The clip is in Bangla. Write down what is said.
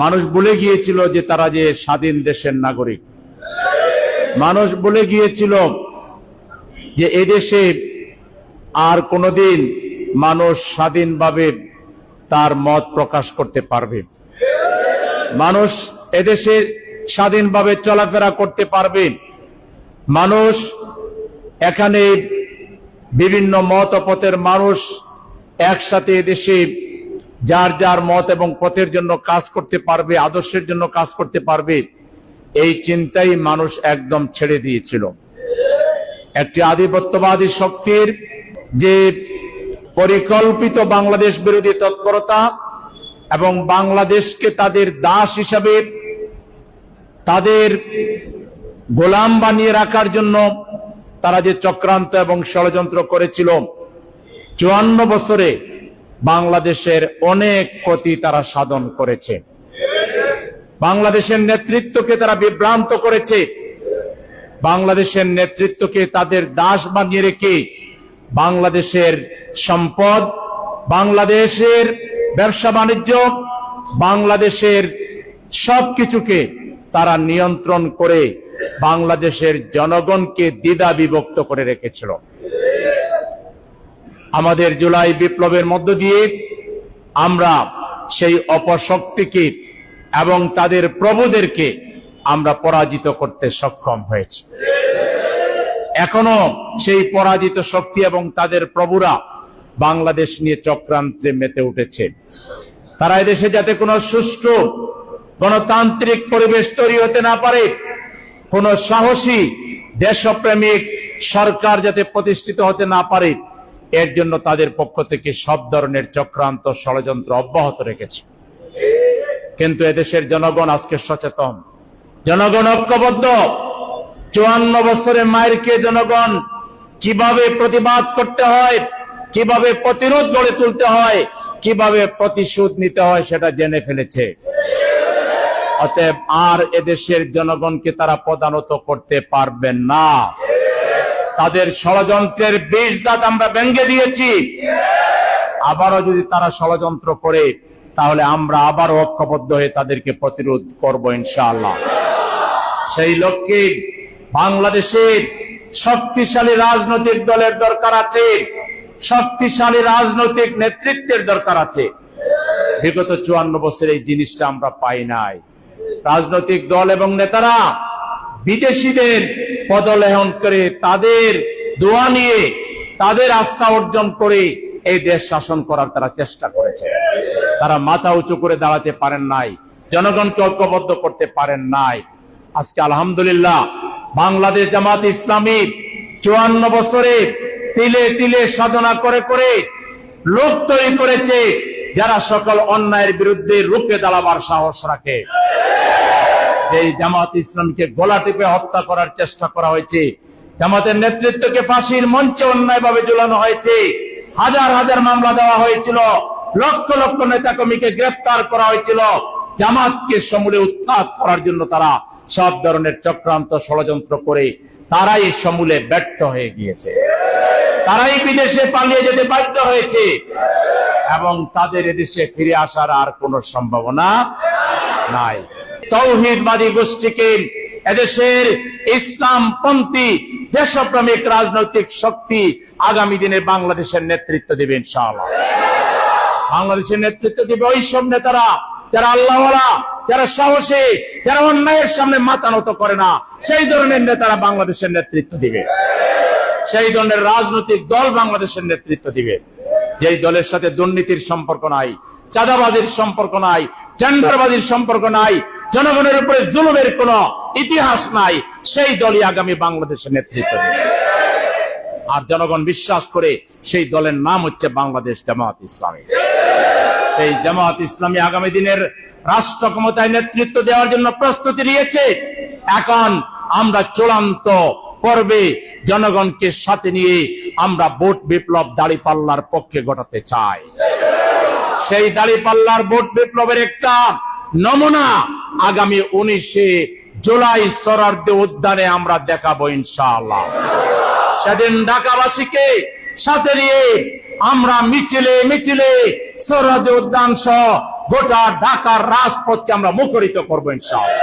মানুষ বলে গিয়েছিল যে তারা যে স্বাধীন দেশের নাগরিক। মানুষ বলে গিয়েছিল যে এদেশে আর কোনোদিন মানুষ স্বাধীনভাবে তার মত প্রকাশ করতে পারবে। মানুষ এদেশে স্বাধীনভাবে চলাফেরা করতে পারবে। মানুষ এখানে বিভিন্ন মত ও পথের মানুষ একসাথে এদেশে যার যার মত এবং পথের জন্য কাজ করতে পারবে, আদর্শের জন্য কাজ করতে পারবে, এই চিন্তাই মানুষ একদম ছেড়ে দিয়েছিল। একটি আধিপত্যবাদী শক্তির যে পরিকল্পিত বাংলাদেশ বিরোধী তৎপরতা এবং বাংলাদেশকে তাদের দাস হিসাবে তাদের গোলাম বানিয়ে রাখার জন্য তারা যে চক্রান্ত এবং ষড়যন্ত্র করেছিল, চুয়ান্ন বছরে বাংলাদেশের অনেক ক্ষতি তারা সাধন করেছে। বাংলাদেশের নেতৃত্বকে তারা বিভ্রান্ত করেছে। বাংলাদেশের নেতৃত্বকে তাদের দাস বানিয়ে রেখে বাংলাদেশের সম্পদ, বাংলাদেশের ব্যবসা বাণিজ্য, বাংলাদেশের সবকিছুকে তারা নিয়ন্ত্রণ করে বাংলাদেশের জনগণকে দ্বিধা বিভক্ত করে রেখেছিল। আমাদের জুলাই বিপ্লবের মধ্য দিয়ে আমরা সেই অপশক্তিকে এবং তাদের প্রভুদেরকে আমরা পরাজিত করতে সক্ষম হয়েছি। এখনও সেই পরাজিত শক্তি এবং তাদের প্রভুরা বাংলাদেশ নিয়ে চক্রান্তে মেতে উঠেছে। তারা এদেশে যাতে কোনো সুষ্ঠু গণতান্ত্রিক পরিবেশ তৈরি হতে না পারে, কোন সাহসী দেশপ্রেমিক সরকার যাতে প্রতিষ্ঠিত হতে না পারে এর জন্য তাদের পক্ষ থেকে সব ধরনের চক্রান্ত ষড়যন্ত্র অব্যাহত রেখেছে। কিন্তু এদেশের জনগণ আজকে সচেতন। জনগণ ঐক্যবদ্ধ। চুয়ান্ন বছরের মায়েরকে জনগণ কীভাবে প্রতিবাদ করতে হয়, কীভাবে প্রতিরোধ গড়ে তুলতে হয়, কীভাবে প্রতিশোধ নিতে হয় সেটা জেনে ফেলেছে। অতএব আর এদেশের জনগণকে তারা প্রদানত করতে পারবেন না। তাদের ষড়যন্ত্রের বেশ দাঁত আমরা ভেঙ্গে দিয়েছি। আবারও যদি তারা ষড়যন্ত্র করে, তাহলে আমরা আবারও ঐক্যবদ্ধ হয়ে তাদেরকে প্রতিরোধ করব ইনশাআল্লাহ। সেই লক্ষ্যে বাংলাদেশের শক্তিশালী রাজনৈতিক দলের দরকার আছে, শক্তিশালী রাজনৈতিক নেতৃত্বের দরকার আছে। বিগত চুয়ান্ন বছর এই জিনিসটা আমরা পাই নাই। রাজনৈতিক দল এবং নেতারা বিদেশিদের পদলেহন করে তাদের দোয়া নিয়ে, তাদের আস্থা অর্জন করে এই দেশ শাসন করার তারা চেষ্টা করেছে। তারা মাথা উঁচু করে দাঁড়াতে পারেন নাই, জনগণকে ঐক্যবদ্ধ করতে পারেন নাই। আজকে আলহামদুলিল্লাহ বাংলাদেশ জামাত ইসলামী চুয়ান্ন বছরে তিলে তিলে সাধনা করে করে লোক তৈরি করেছে যারা সকল অন্যায়ের বিরুদ্ধে রুখে দাঁড়াবার সাহস রাখে। জামাত ইসলামকে গলা টিপে হত্যা করার চেষ্টা করা হয়েছে। জামাতের নেতৃত্বকে ফাঁসির মঞ্চে অন্যায়ভাবে ঝুলানো হয়েছে। হাজার হাজার মামলা দেওয়া হয়েছিল। লক্ষ লক্ষ নেতা কর্মীকে গ্রেফতার করা হয়েছিল। জামাতকে সমূলে উৎখাত করার জন্য তারা সব ধরনের চক্রান্ত ষড়যন্ত্র করে তারাই সমূলে ব্যর্থ হয়ে গিয়েছে। তারাই বিদেশে পালিয়ে যেতে বাধ্য হয়েছে। এবং তাদের এদেশে ফিরে আসার আর কোনো সম্ভাবনা নাই। তৌহিদবাদী গোষ্ঠীকে এদেশের ইসলাম পন্থী দেশপ্রেমিক রাজনৈতিক শক্তি আগামী দিনে বাংলাদেশের নেতৃত্ব দেবে, ইনশাআল্লাহ। বাংলাদেশের নেতৃত্ব দিবে ওই সব নেতারা, যারা আল্লাহওয়ালা, যারা সাহসী, যারা অন্যায়ের সামনে মাথা নত করে না, সেই ধরনের নেতারা বাংলাদেশের নেতৃত্ব দিবে। সেই ধরনের রাজনৈতিক দল বাংলাদেশের নেতৃত্ব দিবে। যেই দলের সাথে দুর্নীতির সম্পর্ক নাই চাঁদাবাদীর সম্পর্ক নাই টেন্ডারবাদীর সম্পর্ক নাই জনগণের উপরে জুলুমের কোন ইতিহাস নাই, সেই দলই আগামী বাংলাদেশের নেতৃত্ব আর জনগণ বিশ্বাস করে সেই দলের নাম হচ্ছে বাংলাদেশ জামাত ইসলামী। সেই জামাত ইসলামী আগামী দিনের রাষ্ট্র ক্ষমতায় নেতৃত্ব দেওয়ার জন্য প্রস্তুতি নিয়েছে। এখন আমরা চূড়ান্ত পর্বে জনগণকে সাথে নিয়ে আমরা ভোট বিপ্লব দাড়ি পাল্লার পক্ষে ঘটাতে চাই। সেই দাড়ি পাল্লার ভোট বিপ্লবের একটা নমুনা আগামী উনিশে জুলাই সরার্দে উদ্যানে আমরা দেখাবো ইনশাআল্লাহ। সেদিন ঢাকাবাসীকে সাথে নিয়ে আমরা মিছিলে মিছিলে সরহদে উদ্যান সহ গোটা ঢাকার রাজপথকে আমরা মুখরিত করব ইনশাআল্লাহ।